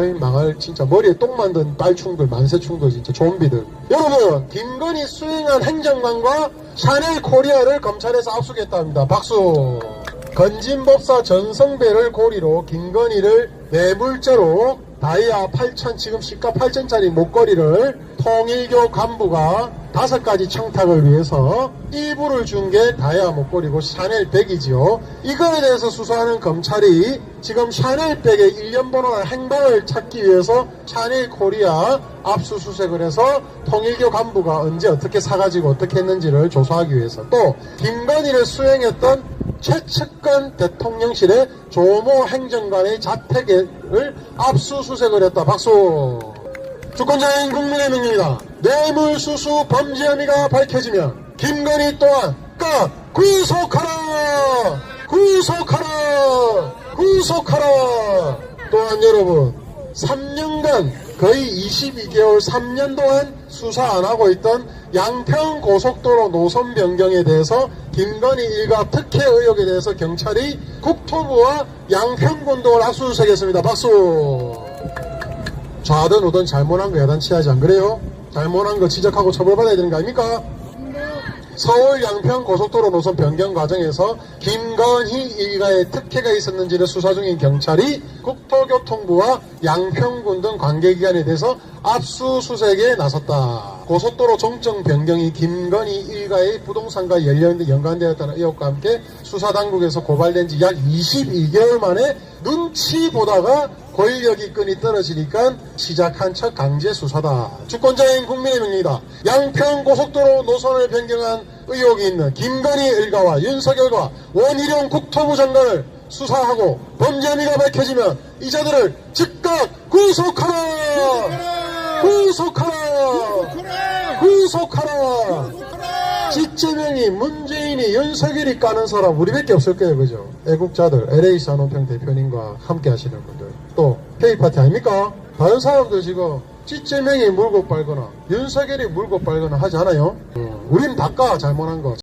아이 망할 진짜 머리에 똥 만든 빨충들 만세충들 진짜 좀비들. 여러분 김건희 수행한 행정관과 샤넬 코리아를 검찰에서 압수했다 합니다. 박수. 건진법사 전성배를 고리로 김건희를 뇌물죄로 다이아 8천 지금 시가 8천짜리 목걸이를 통일교 간부가 다섯 가지 청탁을 위해서 일부를 준 게 다이아 목걸이고 샤넬 백이지요. 이거에 대해서 수사하는 검찰이 지금 샤넬 백의 일련 번호나 행방을 찾기 위해서 샤넬 코리아 압수수색을 해서 통일교 간부가 언제 어떻게 사가지고 어떻게 했는지를 조사하기 위해서 또 김건희를 수행했던 최측근 대통령실의 조모 행정관의 자택을 압수수색을 했다. 박수. 주권자인 국민의 명령이다. 뇌물수수 범죄 혐의가 밝혀지면 김건희 또한 까 구속하라! 구속하라! 구속하라! 또한 여러분 3년간 거의 22개월 3년 동안 수사 안 하고 있던 양평 고속도로 노선 변경에 대해서 김건희 일가 특혜 의혹에 대해서 경찰이 국토부와 양평군 등을 압수수색했습니다. 박수. 좌든 우든 잘못한 거 야단치하지 안 그래요? 잘못한 거 지적하고 처벌받아야 되는 거 아닙니까? 서울 양평 고속도로 노선 변경 과정에서 김건희 일가의 특혜가 있었는지를 수사 중인 경찰이 국토교통부와 양평군 등 관계기관에 대해서 압수수색에 나섰다. 고속도로 종점 변경이 김건희 일가의 부동산과 연관되었다는 의혹과 함께 수사당국에서 고발된 지 약 22개월 만에 눈치 보다가 권력이 끈이 떨어지니까 시작한 첫 강제 수사다. 주권자인 국민의 명령이다. 양평 고속도로 노선을 변경한 의혹이 있는 김건희 일가와 윤석열과 원희룡 국토부 장관을 수사하고 범죄 혐의가 밝혀지면 이자들을 즉각 구속하라! 구속하라! 구속하라! 지재명이 문재인이 윤석열이 까는 사람 우리밖에 없을 거예요 그죠 애국자들 LA 산업형 대표님과 함께 하시는 분들 또 K파티 아닙니까? 다른 사람들 지금 지재명이 물고 빨거나 윤석열이 물고 빨거나 하지 않아요? 음, 우린 다까 잘못한 거